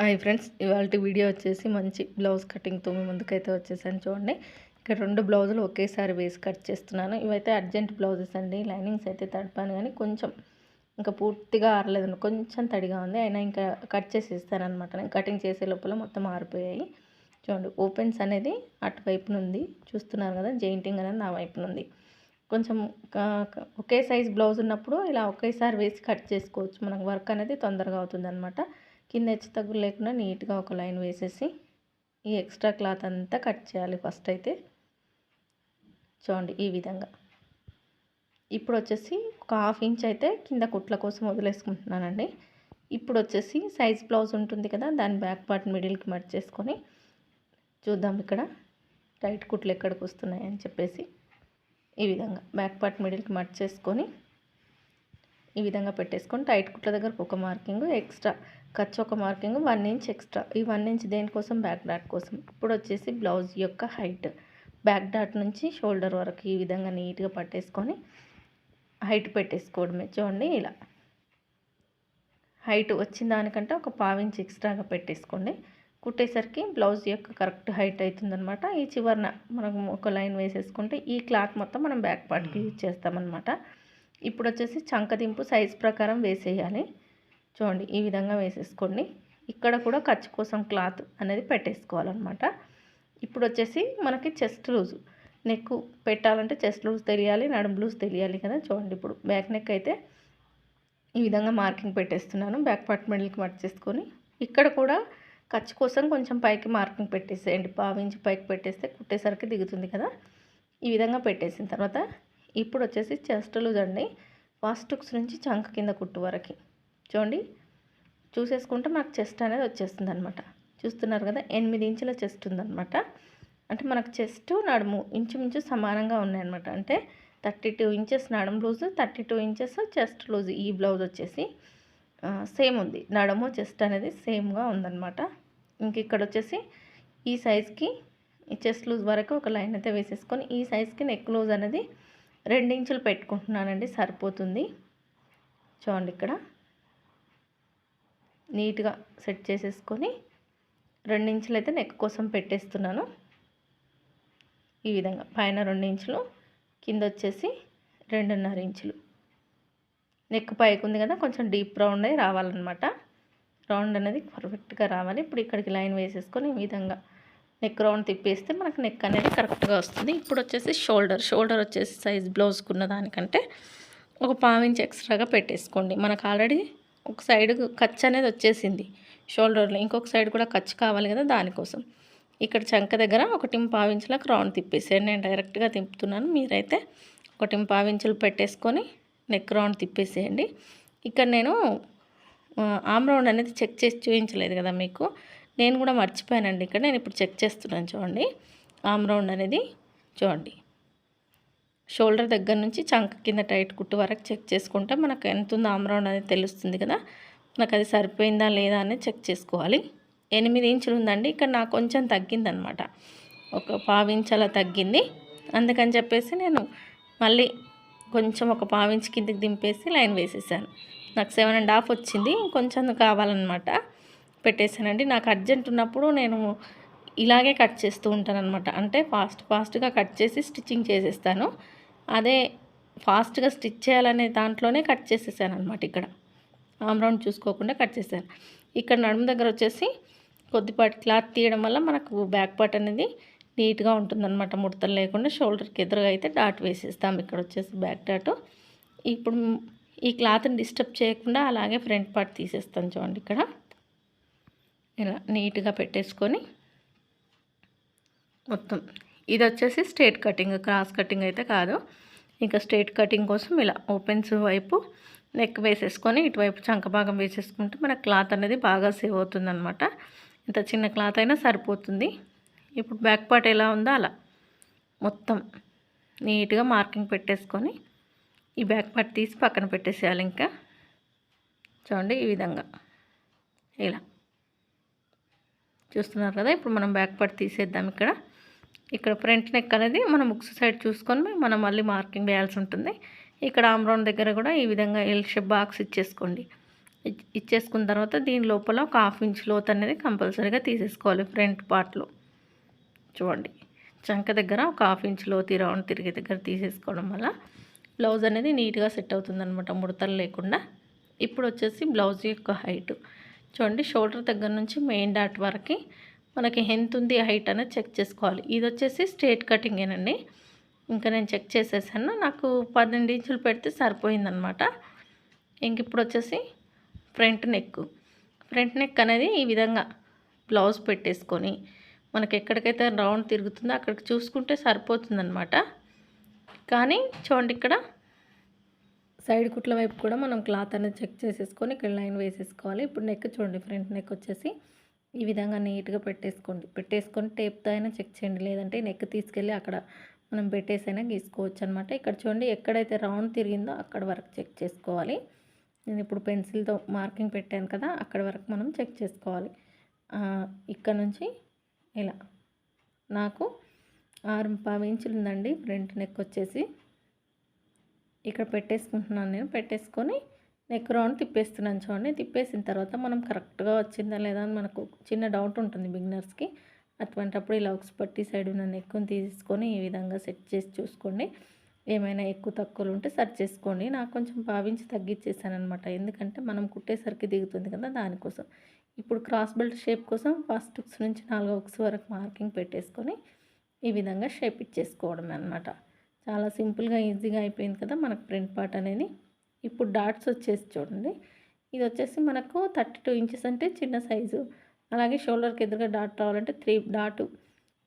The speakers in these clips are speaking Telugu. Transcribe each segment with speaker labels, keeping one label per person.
Speaker 1: హాయ్ ఫ్రెండ్స్ ఇవాళ వీడియో వచ్చేసి మంచి బ్లౌజ్ కటింగ్తో మీ ముందుకైతే వచ్చేసాను. చూడండి ఇక్కడ రెండు బ్లౌజులు ఒకేసారి వేసి కట్ చేస్తున్నాను. ఇవైతే అర్జెంట్ బ్లౌజెస్ అండి లైనింగ్స్ అయితే తడిపాను కానీ కొంచెం ఇంకా పూర్తిగా ఆరలేదు కొంచెం తడిగా ఉంది అయినా ఇంకా కట్ చేసి ఇస్తానమాట నేను కటింగ్ చేసే లోపల మొత్తం ఆరిపోయాయి. చూడండి ఓపెన్స్ అనేది అటువైపు నుండి చూస్తున్నారు కదా జెయింటింగ్ అనేది నా వైపు నుండి. కొంచెం ఒకే సైజ్ బ్లౌజ్ ఉన్నప్పుడు ఇలా ఒకేసారి వేసి కట్ చేసుకోవచ్చు. మనకు వర్క్ అనేది తొందరగా అవుతుంది అనమాట కింద హెచ్చు తగ్గులు లేకుండా నీట్గా ఒక లైన్ వేసేసి ఈ ఎక్స్ట్రా క్లాత్ అంతా కట్ చేయాలి ఫస్ట్ అయితే. చూడండి ఈ విధంగా. ఇప్పుడు వచ్చేసి ఒక హాఫ్ ఇంచ్ అయితే కింద కుట్ల కోసం వదిలేసుకుంటున్నానండి. ఇప్పుడు వచ్చేసి సైజ్ బ్లౌజ్ ఉంటుంది కదా దాని బ్యాక్ పార్ట్ మిడిల్కి మట్ చేసుకొని చూద్దాం ఇక్కడ. టైట్ కుట్లు ఎక్కడికి వస్తున్నాయి అని చెప్పేసి ఈ విధంగా. బ్యాక్ పార్ట్ మిడిల్కి మట్ చేసుకొని ఈ విధంగా పెట్టేసుకొని టైట్ కుట్ల దగ్గరకు ఒక మార్కింగ్ ఎక్స్ట్రా ఖర్చు ఒక మార్కింగ్ వన్ ఇంచ్ ఎక్స్ట్రా. ఈ వన్ ఇంచ్ దేనికోసం? బ్యాక్ డాట్ కోసం. ఇప్పుడు వచ్చేసి బ్లౌజ్ యొక్క హైట్. బ్యాక్ డాట్ నుంచి షోల్డర్ వరకు ఈ విధంగా నీట్గా పట్టేసుకొని హైట్ పెట్టేసుకోవడమే. చూడండి ఇలా. హైట్ వచ్చిన దానికంటే ఒక పావించి ఎక్స్ట్రాగా పెట్టేసుకోండి. కుట్టేసరికి బ్లౌజ్ యొక్క కరెక్ట్ హైట్ అవుతుందనమాట ఈ చివరన మనం ఒక లైన్ వేసేసుకుంటే ఈ క్లాత్ మొత్తం మనం బ్యాక్ పార్ట్కి యూజ్ చేస్తామన్నమాట. ఇప్పుడు వచ్చేసి చంకదింపు సైజ్ ప్రకారం వేసేయాలి. చూడండి ఈ విధంగా వేసేసుకోండి. ఇక్కడ కూడా ఖర్చు కోసం క్లాత్ అనేది పెట్టేసుకోవాలన్నమాట. ఇప్పుడు వచ్చేసి మనకి చెస్ట్ లూజ్ నెక్ పెట్టాలంటే చెస్ట్ లూజ్ తెలియాలి నడుము లూజ్ తెలియాలి కదా. చూడండి ఇప్పుడు బ్యాక్ నెక్ అయితే ఈ విధంగా మార్కింగ్ పెట్టేస్తున్నాను. బ్యాక్ పార్ట్ మిడిల్కి మట్ చేసుకొని. ఇక్కడ కూడా ఖర్చు కోసం కొంచెం పైకి మార్కింగ్ పెట్టేసేయండి. పావించి పైకి పెట్టేస్తే కుట్టేసరికి దిగుతుంది కదా. ఈ విధంగా పెట్టేసిన తర్వాత ఇప్పుడు వచ్చేసి చెస్ట్ లూజ్ అండి ఫస్ట్ నుంచి చంక కింద కుట్టు వరకు. చూడండి. చూసేసుకుంటే మనకు చెస్ట్ అనేది వచ్చేస్తుంది అనమాట చూస్తున్నారు కదా ఎనిమిది ఇంచుల చెస్ట్ ఉందన్నమాట. అంటే మనకు చెస్ట్ నడుము ఇంచుమించు సమానంగా ఉన్నాయన్నమాట. అంటే థర్టీ టూ ఇంచెస్ నడుము loose thirty two inches chest loose. ఈ బ్లౌజ్ వచ్చేసి సేమ్ ఉంది. నడుము చెస్ట్ అనేది సేమ్గా ఉందన్నమాట. ఇంక ఇక్కడ వచ్చేసి ఈ సైజ్కి ఈ చెస్ట్ లూజ్ వరకు ఒక లైన్ అయితే వేసేసుకొని ఈ సైజ్కి నెక్ లూజ్ అనేది ఇంచులు పెట్టుకుంటున్నానండి సరిపోతుంది. చూడండి ఇక్కడ. నీట్గా సెట్ చేసేసుకొని రెండించులు అయితే నెక్ కోసం పెట్టేస్తున్నాను. ఈ విధంగా పైన రెండు ఇంచులు కింద వచ్చేసి రెండున్నర ఇంచులు. నెక్ పైకి ఉంది కదా కొంచెం డీప్ రౌండ్ అయి రావాలన్నమాట. రౌండ్ అనేది పర్ఫెక్ట్గా రావాలి. ఇప్పుడు ఇక్కడికి లైన్ వేసేసుకొని ఈ విధంగా నెక్ రౌండ్ తిప్పేస్తే మనకు నెక్ అనేది కరెక్ట్గా వస్తుంది. ఇప్పుడు వచ్చేసి షోల్డర్ షోల్డర్ వచ్చేసి సైజ్ బ్లౌజ్కున్న దానికంటే ఒక పావించి ఎక్స్ట్రాగా పెట్టేసుకోండి. మనకు ఆల్రెడీ ఒక సైడ్ ఖర్చు అనేది వచ్చేసింది షోల్డర్లో. ఇంకొక సైడ్ కూడా ఖర్చు కావాలి కదా దానికోసం. ఇక్కడ చంక దగ్గర ఒకటి పావించులకు రౌండ్ తిప్పేసేయండి. నేను డైరెక్ట్గా తిప్పుతున్నాను. మీరైతే ఒకటి పావించులు పెట్టేసుకొని నెక్ రౌండ్ తిప్పేసేయండి. ఇక్కడ నేను ఆమ్ రౌండ్ అనేది చెక్ చేసి చూపించలేదు కదా మీకు. నేను కూడా మర్చిపోయానండి ఇక్కడ. నేను ఇప్పుడు చెక్ చేస్తున్నాను చూడండి. ఆమ్ రౌండ్ అనేది చూడండి. షోల్డర్ దగ్గర నుంచి చంక కింద టైట్ కుట్టు వరకు చెక్ చేసుకుంటే మనకు ఎంత ఉందో ఆమ్ రౌండ్ అనేది తెలుస్తుంది కదా. నాకు అది సరిపోయిందా లేదా అనేది చెక్ చేసుకోవాలి. ఎనిమిది ఇంచులు ఉందండి. ఇక్కడ నాకు కొంచెం తగ్గిందనమాట. ఒక పావించలా తగ్గింది. అందుకని చెప్పేసి నేను మళ్ళీ కొంచెం ఒక పావించి కిందకి దింపేసి లైన్ వేసేసాను. నాకు సెవెన్ అండ్ హాఫ్ వచ్చింది. కొంచెం కావాలన్నమాట. పెట్టేశానండి. నాకు అర్జెంట్ ఉన్నప్పుడు నేను ఇలాగే కట్ చేస్తూ ఉంటాననమాట అంటే ఫాస్ట్ ఫాస్ట్గా కట్ చేసి స్టిచ్చింగ్ చేసేస్తాను. అదే ఫాస్ట్గా స్టిచ్ చేయాలనే దాంట్లోనే కట్ చేసేసాను అనమాట ఇక్కడ. ఆమ్ రౌండ్ చూసుకోకుండా కట్ చేశాను. ఇక్కడ నడుము దగ్గర వచ్చేసి కొద్దిపాటి క్లాత్ తీయడం వల్ల మనకు బ్యాక్ పార్ట్ అనేది నీట్గా ఉంటుందన్నమాట. ముడతలు లేకుండా షోల్డర్కి ఎదురుగా అయితే డాట్ వేసేస్తాం. ఇక్కడ వచ్చేసి బ్యాక్ డాట్. ఇప్పుడు ఈ క్లాత్ని డిస్టర్బ్ చేయకుండా అలాగే ఫ్రంట్ పార్ట్ తీసేస్తాను చూడండి ఇక్కడ. ఇలా నీట్గా పెట్టేసుకొని మొత్తం. ఇది వచ్చేసి స్ట్రేట్ కటింగ్ క్రాస్ కటింగ్ అయితే కాదు. ఇంకా స్ట్రేట్ కటింగ్ కోసం ఇలా ఓపెన్స్ వైపు నెక్ వేసేసుకొని ఇటువైపు చంక భాగం వేసేసుకుంటే మన క్లాత్ అనేది బాగా సేవ్ అవుతుందన్నమాట. ఇంత చిన్న క్లాత్ అయినా సరిపోతుంది. ఇప్పుడు బ్యాక్ పార్ట్ ఎలా ఉందో అలా మొత్తం నీట్గా మార్కింగ్ పెట్టేసుకొని ఈ బ్యాక్ పార్ట్ తీసి పక్కన పెట్టేసేయాలి ఇంకా. చూడండి ఈ విధంగా. ఇలా. చూస్తున్నారు కదా ఇప్పుడు మనం బ్యాక్ పార్ట్ తీసేద్దాం ఇక్కడ. ఇక్కడ ఫ్రంట్ నెక్ అనేది మనం బుక్స్ సైడ్ చూసుకొని మనం మళ్ళీ మార్కింగ్ వేయాల్సి ఉంటుంది. ఇక్కడ ఆమ్రౌండ్ దగ్గర కూడా ఈ విధంగా ఎల్ షేప్ బాక్స్ ఇచ్చేసుకోండి. ఇచ్చేసుకున్న తర్వాత దీని లోపల ఒక హాఫ్ ఇంచ్ లోత్ అనేది కంపల్సరీగా తీసేసుకోవాలి ఫ్రంట్ పార్ట్లో చూడండి. చంక దగ్గర ఒక హాఫ్ ఇంచ్ లోత్ రౌండ్ తిరిగే దగ్గర తీసేసుకోవడం వల్ల బ్లౌజ్ అనేది నీట్గా సెట్ అవుతుంది అనమాట ముడతలు లేకుండా. ఇప్పుడు వచ్చేసి బ్లౌజ్ యొక్క హైట్ చూడండి షోల్డర్ దగ్గర నుంచి మెయిన్ డాట్ వరకు మనకి ఎంత ఉంది హైట్ అనేది చెక్ చేసుకోవాలి. ఇది వచ్చేసి స్ట్రేట్ కటింగేనండి ఇంకా నేను చెక్ చేసేసాను. నాకు పన్నెండు ఇంచులు పెడితే సరిపోయిందనమాట. ఇంక ఇప్పుడు వచ్చేసి ఫ్రంట్ నెక్ ఫ్రంట్ నెక్ అనేది ఈ విధంగా బ్లౌజ్ పెట్టేసుకొని మనకి ఎక్కడికైతే రౌండ్ తిరుగుతుందో అక్కడికి చూసుకుంటే సరిపోతుందనమాట. కానీ చూడండి ఇక్కడ సైడ్ కుట్ల వైపు కూడా మనం క్లాత్ అనేది చెక్ చేసేసుకొని ఇక్కడ లైన్ వేసేసుకోవాలి. ఇప్పుడు నెక్ చూడండి ఫ్రంట్ నెక్ వచ్చేసి ఈ విధంగా నీట్గా పెట్టేసుకోండి. పెట్టేసుకొని టేప్తో అయినా చెక్ చేయండి. లేదంటే నెక్ తీసుకెళ్ళి అక్కడ మనం పెట్టేసైనా గీసుకోవచ్చు అనమాట ఇక్కడ చూడండి ఎక్కడైతే రౌండ్ తిరిగిందో అక్కడ వరకు చెక్ చేసుకోవాలి. నేను ఇప్పుడు పెన్సిల్తో మార్కింగ్ పెట్టాను కదా అక్కడ వరకు మనం చెక్ చేసుకోవాలి. ఇక్కడ నుంచి ఇలా. నాకు ఆరు పావు ఇంచులు ఉందండి ఫ్రంట్ నెక్ వచ్చేసి. ఇక్కడ పెట్టేసుకుంటున్నాను నేను. పెట్టేసుకొని నెక్ రౌండ్ తిప్పేస్తున్నాను చూడండి. తిప్పేసిన తర్వాత మనం కరెక్ట్గా వచ్చిందా లేదా అని మనకు చిన్న డౌట్ ఉంటుంది బిగినర్స్కి అటువంటప్పుడు ఇలా ఒక పట్టి సైడ్ ఉన్న నెక్కుని తీసుకొని ఈ విధంగా సెట్ చేసి చూసుకోండి. ఏమైనా ఎక్కువ తక్కువలు ఉంటే సెట్ చేసుకోండి. నాకు కొంచెం భావించి తగ్గించేసాను అనమాట ఎందుకంటే మనం కుట్టేసరికి దిగుతుంది కదా దానికోసం. ఇప్పుడు క్రాస్ బెల్ట్ షేప్ కోసం ఫస్ట్ హుక్స్ నుంచి నాలుగో ఉక్స్ వరకు మార్కింగ్ పెట్టేసుకొని ఈ విధంగా షేప్ ఇచ్చేసుకోవడం అనమాట చాలా సింపుల్గా ఈజీగా అయిపోయింది కదా మనకు ప్రింట్ పార్ట్ అనేది. ఇప్పుడు డాట్స్ వచ్చేసి చూడండి. ఇది వచ్చేసి మనకు థర్టీ టూ ఇంచెస్ అంటే చిన్న సైజు. అలాగే షోల్డర్కి ఎదురుగా డాట్ రావాలంటే త్రీ డాట్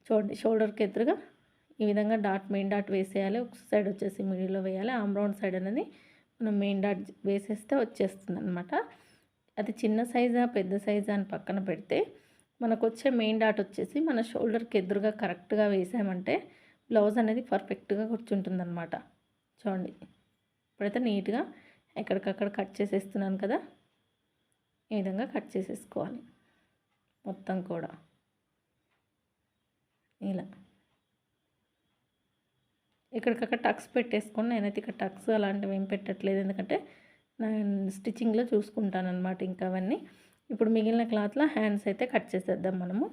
Speaker 1: చూడండి షోల్డర్కి ఎదురుగా ఈ విధంగా డాట్ మెయిన్ డాట్ వేసేయాలి. ఒక సైడ్ వచ్చేసి మిడిల్లో వేయాలి. ఆమ్ రౌండ్ సైడ్ అనేది మనం మెయిన్ డాట్ వేసేస్తే వచ్చేస్తుంది అనమాట అది చిన్న సైజా పెద్ద సైజా అని పక్కన పెడితే మనకు వచ్చే మెయిన్ డాట్ వచ్చేసి మన షోల్డర్కి ఎదురుగా కరెక్ట్గా వేసామంటే బ్లౌజ్ అనేది పర్ఫెక్ట్గా కూర్చుంటుంది అనమాట చూడండి. ఇప్పుడైతే నీట్గా ఎక్కడికక్కడ కట్ చేసేస్తున్నాను కదా? ఈ విధంగా కట్ చేసేసుకోవాలి. మొత్తం కూడా. ఇలా. ఇక్కడికక్కడ టక్స్ పెట్టేసుకొని నేనైతే ఇక్కడ టక్స్ అలాంటివి ఏం పెట్టట్లేదు. ఎందుకంటే నేను స్టిచ్చింగ్లో చూసుకుంటాను అనమాట ఇంకా అవన్నీ. ఇప్పుడు మిగిలిన క్లాత్లో హ్యాండ్స్ అయితే కట్ చేసేద్దాం మనము.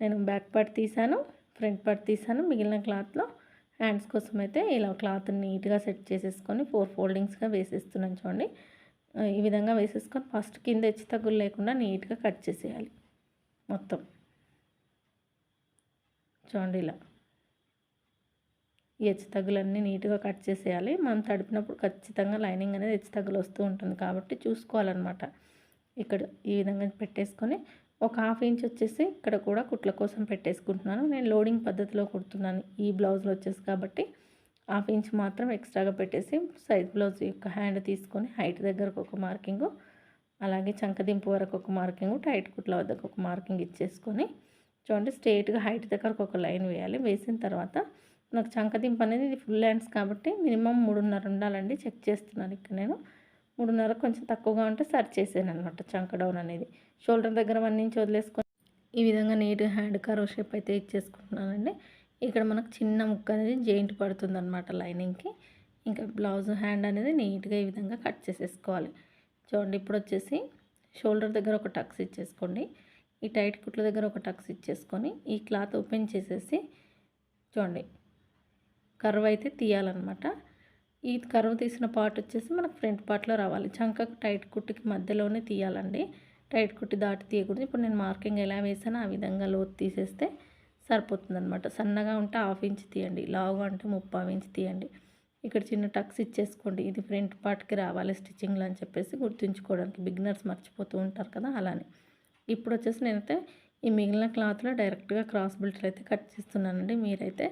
Speaker 1: నేను బ్యాక్ పార్ట్ తీసాను. ఫ్రంట్ పార్ట్ తీసాను. మిగిలిన క్లాత్లో హ్యాండ్స్ కోసం అయితే ఇలా క్లాత్ నీట్గా సెట్ చేసేసుకొని ఫోర్ ఫోల్డింగ్స్గా వేసేస్తున్నాను చూడండి. ఈ విధంగా వేసేసుకొని ఫస్ట్ కింద హెచ్చు తగ్గులు లేకుండా నీట్గా కట్ చేసేయాలి మొత్తం. చూడండి ఇలా. ఈ హెచ్చు తగ్గులన్నీ నీట్గా కట్ చేసేయాలి. మనం తడిపినప్పుడు ఖచ్చితంగా లైనింగ్ అనేది హెచ్చు తగ్గులు వస్తూ ఉంటుంది కాబట్టి చూసుకోవాలన్నమాట. ఇక్కడ ఈ విధంగా పెట్టేసుకొని ఒక హాఫ్ ఇంచ్ వచ్చేసి ఇక్కడ కూడా కుట్ల కోసం పెట్టేసుకుంటున్నాను. నేను లోడింగ్ పద్ధతిలో కుడుతున్నాను ఈ బ్లౌజ్లో వచ్చేసి కాబట్టి హాఫ్ ఇంచ్ మాత్రం ఎక్స్ట్రాగా పెట్టేసి సైజ్ బ్లౌజ్ యొక్క హ్యాండ్ తీసుకొని హైట్ దగ్గరకు ఒక మార్కింగు అలాగే చంకదింపు వరకు ఒక మార్కింగ్ టైట్ కుట్ల వద్దకు ఒక మార్కింగ్ ఇచ్చేసుకొని చూడండి స్ట్రేట్గా హైట్ దగ్గరకు ఒక లైన్ వేయాలి. వేసిన తర్వాత నాకు చంకదింపు అనేది ఇది ఫుల్ హ్యాండ్స్ కాబట్టి మినిమం మూడున్నర ఉండాలండి. చెక్ చేస్తున్నాను ఇక్కడ నేను. మూడున్నర కొంచెం తక్కువగా ఉంటే సర్చ్ చేసాను అనమాట చంక డౌన్ అనేది. షోల్డర్ దగ్గర వన్ ఇంచ్ వదిలేసుకొని ఈ విధంగా నీట్గా హ్యాండ్ కర్వ్ షేప్ అయితే ఇచ్చేసుకుంటున్నానండి. ఇక్కడ మనకు చిన్న ముక్క అనేది జెయింట్ పడుతుంది అనమాట లైనింగ్కి. ఇంకా బ్లౌజ్ హ్యాండ్ అనేది నీట్గా ఈ విధంగా కట్ చేసేసుకోవాలి. చూడండి ఇప్పుడు వచ్చేసి షోల్డర్ దగ్గర ఒక టక్స్ ఇచ్చేసుకోండి. ఈ టైట్ కుట్ల దగ్గర ఒక టక్స్ ఇచ్చేసుకొని ఈ క్లాత్ ఓపెన్ చేసేసి చూడండి కర్వ్ అయితే తీయాలన్నమాట. ఈ కర్వ్ తీసిన పార్ట్ వచ్చేసి మనకు ఫ్రంట్ పార్ట్లో రావాలి. చంకకు టైట్ కుట్టుకి మధ్యలోనే తీయాలండి. టైట్ కుట్టి దాటి తీయకూడదు. ఇప్పుడు నేను మార్కింగ్ ఎలా వేసానో ఆ విధంగా లోతు తీసేస్తే సరిపోతుంది అనమాట సన్నగా ఉంటే హాఫ్ ఇంచ్ తీయండి. లావుగా అంటే ముప్పావు ఇంచ్ తీయండి. ఇక్కడ చిన్న టక్స్ ఇచ్చేసుకోండి. ఇది ఫ్రంట్ పార్ట్కి రావాలి స్టిచ్చింగ్లో అని చెప్పేసి గుర్తుంచుకోవడానికి బిగినర్స్ మర్చిపోతూ ఉంటారు కదా అలానే. ఇప్పుడు వచ్చేసి నేనైతే ఈ మిగిలిన క్లాత్లో డైరెక్ట్గా క్రాస్ బెల్ట్ అయితే కట్ చేస్తున్నానండి. మీరైతే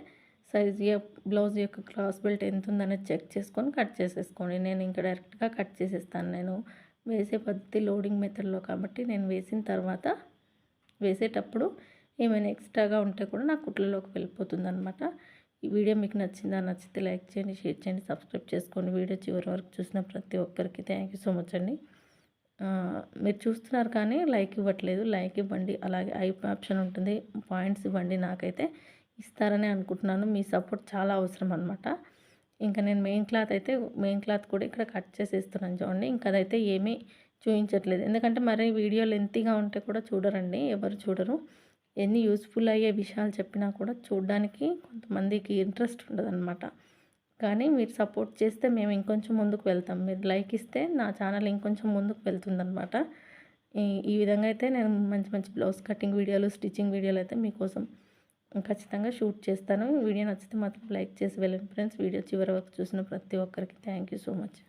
Speaker 1: సైజ్ బ్లౌజ్ యొక్క క్లాస్ బెల్ట్ ఎంత ఉందనేది చెక్ చేసుకొని కట్ చేసేసుకోండి. నేను ఇంకా డైరెక్ట్గా కట్ చేసేస్తాను. నేను వేసే పద్ధతి లోడింగ్ మెథడ్లో కాబట్టి నేను వేసిన తర్వాత వేసేటప్పుడు ఏమైనా ఎక్స్ట్రాగా ఉంటే కూడా నా కుట్లలోకి వెళ్ళిపోతుంది అనమాట ఈ వీడియో మీకు నచ్చిందా? నచ్చితే లైక్ చేయండి షేర్ చేయండి సబ్స్క్రైబ్ చేసుకోండి. వీడియో చివరి వరకు చూసిన ప్రతి ఒక్కరికి థ్యాంక్ యూ సో మచ్ అండి. మీరు చూస్తున్నారు కానీ లైక్ ఇవ్వట్లేదు. లైక్ ఇవ్వండి. అలాగే ఐ ఆప్షన్ ఉంటుంది. పాయింట్స్ ఇవ్వండి నాకైతే. ఇస్తారని అనుకుంటున్నాను. మీ సపోర్ట్ చాలా అవసరం అనమాట ఇంకా నేను మెయిన్ క్లాత్ అయితే మెయిన్ క్లాత్ కూడా ఇక్కడ కట్ చేసేస్తున్నాను చూడండి. ఇంకా అదైతే ఏమీ చూపించట్లేదు ఎందుకంటే మరి వీడియో లెంతీగా ఉంటే కూడా చూడరండి. ఎవరు చూడరు. ఎన్ని యూస్ఫుల్ అయ్యే విషయాలు చెప్పినా కూడా చూడడానికి కొంతమందికి ఇంట్రెస్ట్ ఉండదన్నమాట. కానీ మీరు సపోర్ట్ చేస్తే మేము ఇంకొంచెం ముందుకు వెళ్తాం. మీరు లైక్ ఇస్తే నా ఛానల్ ఇంకొంచెం ముందుకు వెళ్తుందన్నమాట. ఈ ఈ విధంగా అయితే నేను మంచి మంచి బ్లౌజ్ కటింగ్ వీడియోలు స్టిచ్చింగ్ వీడియోలు అయితే మీకోసం ఖచ్చితంగా షూట్ చేస్తాను. వీడియో నచ్చితే మాత్రం లైక్ చేసి వెళ్ళండి ఫ్రెండ్స్. వీడియో చివరి వరకు చూసిన ప్రతి ఒక్కరికి థ్యాంక్ యూ సో మచ్.